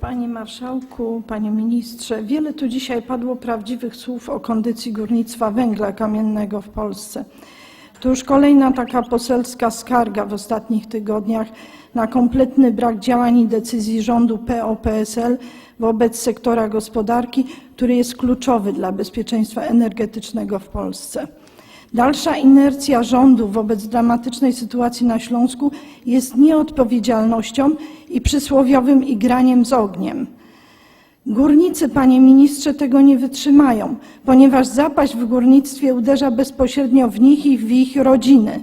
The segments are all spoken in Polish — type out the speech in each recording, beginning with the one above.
Panie Marszałku, Panie Ministrze, wiele tu dzisiaj padło prawdziwych słów o kondycji górnictwa węgla kamiennego w Polsce. To już kolejna taka poselska skarga w ostatnich tygodniach na kompletny brak działań i decyzji rządu PO-PSL wobec sektora gospodarki, który jest kluczowy dla bezpieczeństwa energetycznego w Polsce. Dalsza inercja rządu wobec dramatycznej sytuacji na Śląsku jest nieodpowiedzialnością i przysłowiowym igraniem z ogniem. Górnicy, panie ministrze, tego nie wytrzymają, ponieważ zapaść w górnictwie uderza bezpośrednio w nich i w ich rodziny.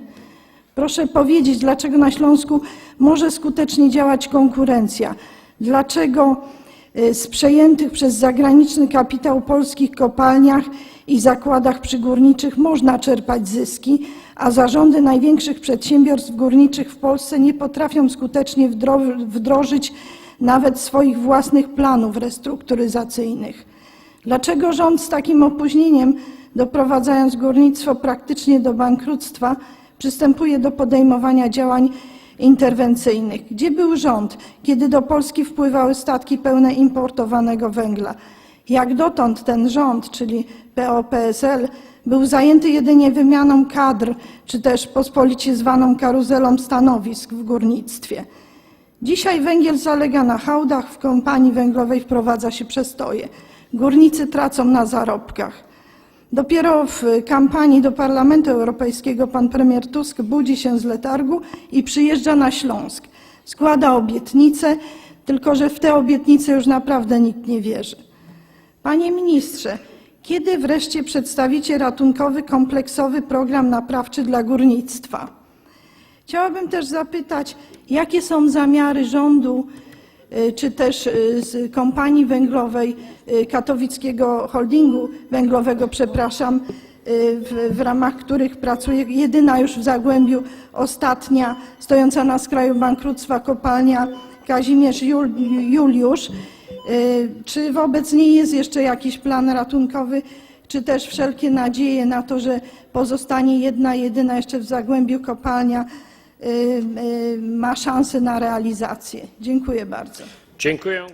Proszę powiedzieć, dlaczego na Śląsku może skutecznie działać konkurencja? Dlaczego z przejętych przez zagraniczny kapitał polskich kopalniach i zakładach przygórniczych można czerpać zyski, a zarządy największych przedsiębiorstw górniczych w Polsce nie potrafią skutecznie wdro- wdrożyć nawet swoich własnych planów restrukturyzacyjnych? Dlaczego rząd z takim opóźnieniem, doprowadzając górnictwo praktycznie do bankructwa, przystępuje do podejmowania działań interwencyjnych? Gdzie był rząd, kiedy do Polski wpływały statki pełne importowanego węgla? Jak dotąd ten rząd, czyli PO-PSL, był zajęty jedynie wymianą kadr, czy też pospolicie zwaną karuzelą stanowisk w górnictwie. Dzisiaj węgiel zalega na hałdach, w kompanii węglowej wprowadza się przestoje. Górnicy tracą na zarobkach. Dopiero w kampanii do Parlamentu Europejskiego pan premier Tusk budzi się z letargu i przyjeżdża na Śląsk. Składa obietnice, tylko że w te obietnice już naprawdę nikt nie wierzy. Panie ministrze, kiedy wreszcie przedstawicie ratunkowy, kompleksowy program naprawczy dla górnictwa? Chciałabym też zapytać, jakie są zamiary rządu, czy też y, z kompanii węglowej y, katowickiego holdingu węglowego, przepraszam, y, w, w ramach których pracuje jedyna już w Zagłębiu, ostatnia, stojąca na skraju bankructwa kopalnia Kazimierz Jul, Juliusz. Y, Czy wobec niej jest jeszcze jakiś plan ratunkowy, czy też wszelkie nadzieje na to, że pozostanie jedna, jedyna jeszcze w Zagłębiu kopalnia y, y, ma szansę na realizację? Dziękuję bardzo. Dziękuję.